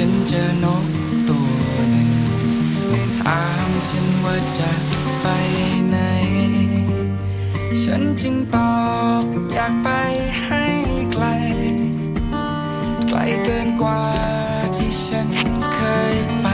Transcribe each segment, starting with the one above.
ฉันเจอนกตัวหนึ่งมันถามฉันว่าจะไปไหน ฉันจึงตอบอยากไปให้ไกล ไกลเกินกว่าที่ฉันเคยไป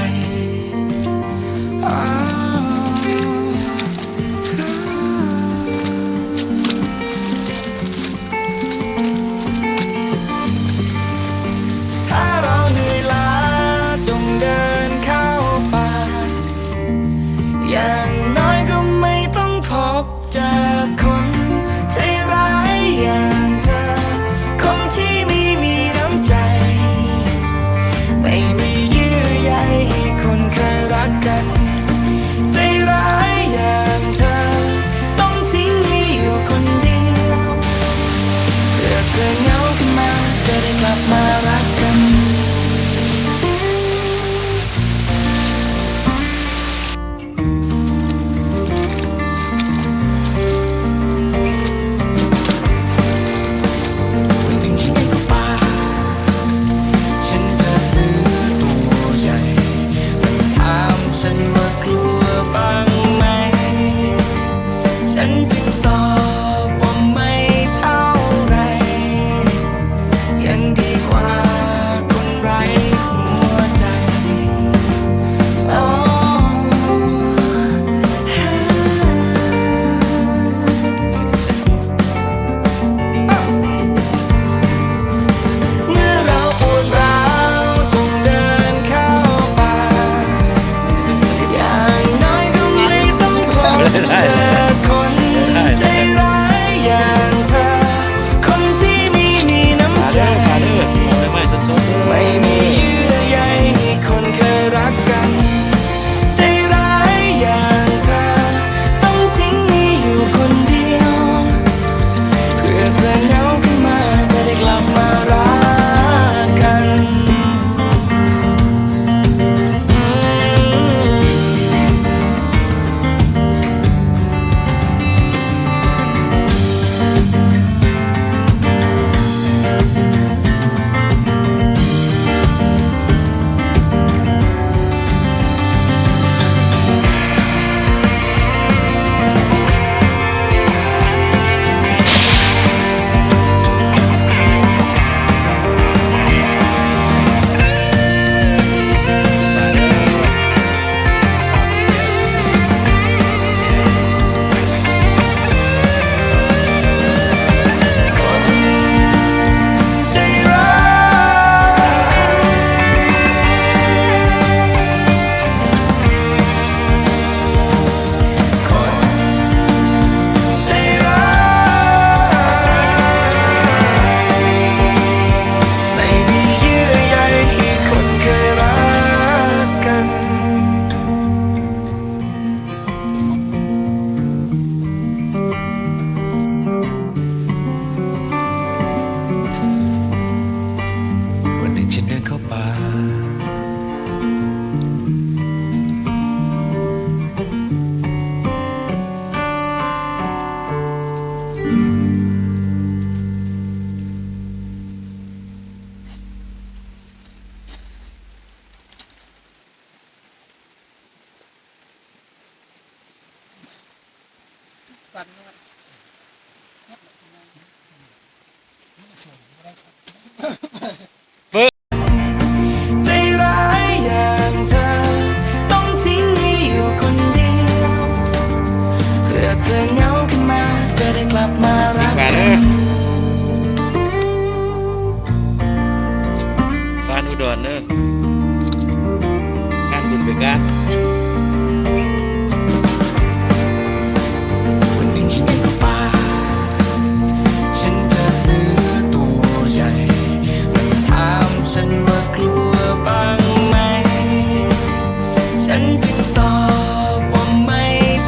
กันนะครับเธอเงาขึ้นมาจะได้กลับมารักกันบ้านอุดรเนอะการบุญไปกาน